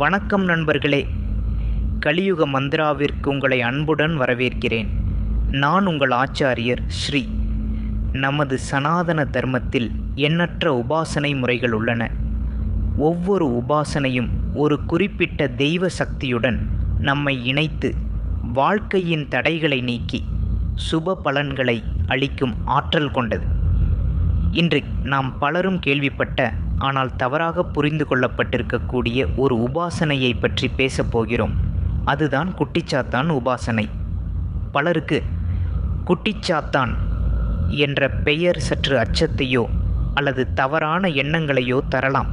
வணக்கம் நண்பர்களே. கலியுக மந்திராவிற்கு உங்களை அன்புடன் வரவேற்கிறேன். நான் உங்கள் ஆச்சாரியர் ஸ்ரீ. நமது சனாதன தர்மத்தில் எண்ணற்ற உபாசனை முறைகள் உள்ளன. ஒவ்வொரு உபாசனையும் ஒரு குறிப்பிட்ட தெய்வ சக்தியுடன் நம்மை இணைத்து வாழ்க்கையின் தடைகளை நீக்கி சுப பலன்களை அளிக்கும் ஆற்றல் கொண்டது. இன்று நாம் பலரும் கேள்விப்பட்ட ஆனால் தவறாக புரிந்து கொள்ளப்பட்டிருக்கக்கூடிய ஒரு உபாசனையை பற்றி பேசப் போகிறோம். அதுதான் குட்டிச்சாத்தான் உபாசனை. பலருக்கு குட்டிச்சாத்தான் என்ற பெயர் சற்று அச்சத்தையோ அல்லது தவறான எண்ணங்களையோ தரலாம்.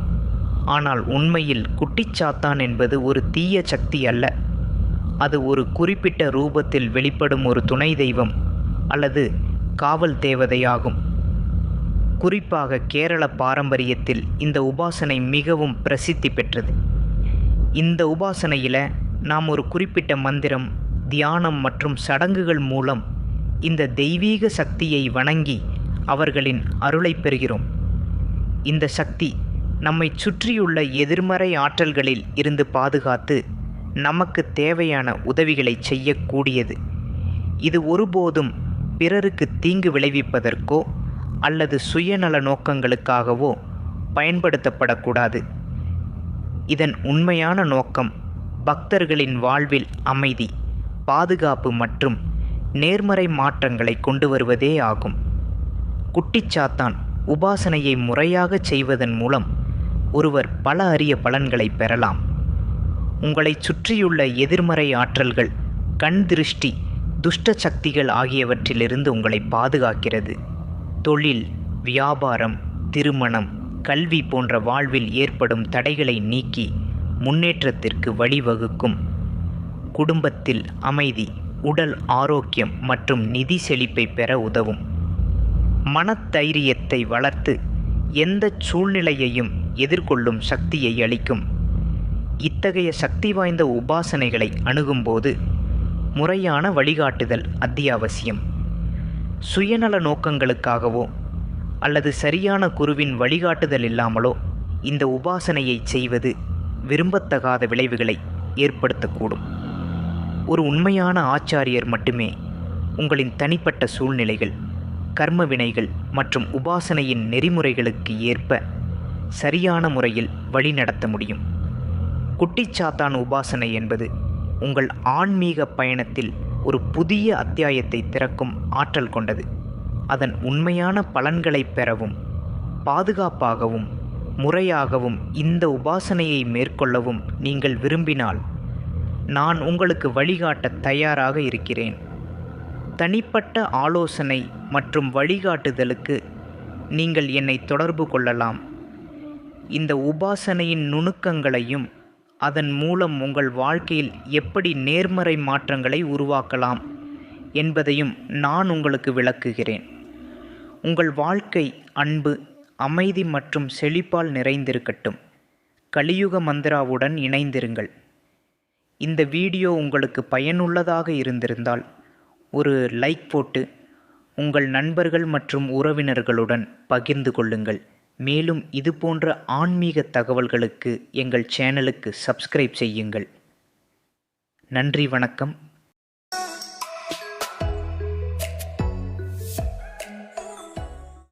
ஆனால் உண்மையில் குட்டிச்சாத்தான் என்பது ஒரு தீய சக்தி அல்ல. அது ஒரு குறிப்பிட்ட ரூபத்தில் வெளிப்படும் ஒரு துணை தெய்வம் அல்லது காவல் தேவதையாகும். குறிப்பாக கேரள பாரம்பரியத்தில் இந்த உபாசனை மிகவும் பிரசித்தி பெற்றது. இந்த உபாசனையில் நாம் ஒரு குறிப்பிட்ட மந்திரம் தியானம் மற்றும் சடங்குகள் மூலம் இந்த தெய்வீக சக்தியை வணங்கி அவர்களின் அருளை பெறுகிறோம். இந்த சக்தி நம்மை சுற்றியுள்ள எதிர்மறை ஆற்றல்களில் இருந்து பாதுகாத்து நமக்கு தேவையான உதவிகளை செய்யக்கூடியது. இது ஒருபோதும் பிறருக்கு தீங்கு விளைவிப்பதற்கோ அல்லது சுயநல நோக்கங்களுக்காகவோ பயன்படுத்தப்படக்கூடாது. இதன் உண்மையான நோக்கம் பக்தர்களின் வாழ்வில் அமைதி பாதுகாப்பு மற்றும் நேர்மறை மாற்றங்களை கொண்டு வருவதே ஆகும். குட்டிச்சாத்தான் உபாசனையை முறையாகச் செய்வதன் மூலம் ஒருவர் பல அரிய பலன்களை பெறலாம். உங்களை சுற்றியுள்ள எதிர்மறை ஆற்றல்கள் கண் திருஷ்டி துஷ்ட சக்திகள் ஆகியவற்றிலிருந்து உங்களை பாதுகாக்கிறது. தொழில் வியாபாரம் திருமணம் கல்வி போன்ற வாழ்வில் ஏற்படும் தடைகளை நீக்கி முன்னேற்றத்திற்கு வழிவகுக்கும். குடும்பத்தில் அமைதி உடல் ஆரோக்கியம் மற்றும் நிதி செழிப்பை பெற உதவும். மனத்தைரியத்தை வளர்த்து எந்த சூழ்நிலையையும் எதிர்கொள்ளும் சக்தியை அளிக்கும். இத்தகைய சக்தி வாய்ந்த உபாசனைகளை அணுகும்போது முறையான வழிகாட்டுதல் அத்தியாவசியம். சுயநல நோக்கங்களுக்காகவோ அல்லது சரியான குருவின் வழிகாட்டுதல் இல்லாமலோ இந்த உபாசனையை செய்வது விரும்பத்தகாத விளைவுகளை ஏற்படுத்தக்கூடும். ஒரு உண்மையான ஆச்சாரியர் மட்டுமே உங்களின் தனிப்பட்ட சூழ்நிலைகள் கர்ம வினைகள் மற்றும் உபாசனையின் நெறிமுறைகளுக்கு ஏற்ப சரியான முறையில் வழிநடத்த முடியும். குட்டிச்சாத்தான் உபாசனை என்பது உங்கள் ஆன்மீக பயணத்தில் ஒரு புதிய அத்தியாயத்தை திறக்கும் ஆற்றல் கொண்டது. அதன் உண்மையான பலன்களை பெறவும் பாதுகாப்பாகவும் முறையாகவும் இந்த உபாசனையை மேற்கொள்ளவும் நீங்கள் விரும்பினால் நான் உங்களுக்கு வழிகாட்ட தயாராக இருக்கிறேன். தனிப்பட்ட ஆலோசனை மற்றும் வழிகாட்டுதலுக்கு நீங்கள் என்னை தொடர்பு கொள்ளலாம். இந்த உபாசனையின் நுணுக்கங்களையும் அதன் மூலம் உங்கள் வாழ்க்கையில் எப்படி நேர்மறை மாற்றங்களை உருவாக்கலாம் என்பதையும் நான் உங்களுக்கு விளக்குகிறேன். உங்கள் வாழ்க்கை அன்பு அமைதி மற்றும் செழிப்பால் நிறைந்திருக்கட்டும். கலியுக மந்திராவுடன் இணைந்திருங்கள். இந்த வீடியோ உங்களுக்கு பயனுள்ளதாக இருந்திருந்தால் ஒரு லைக் போட்டு உங்கள் நண்பர்கள் மற்றும் உறவினர்களுடன் பகிர்ந்து கொள்ளுங்கள். மேலும் இதுபோன்ற ஆன்மீக தகவல்களுக்கு எங்கள் சேனலுக்கு சப்ஸ்கிரைப் செய்யுங்கள். நன்றி வணக்கம்.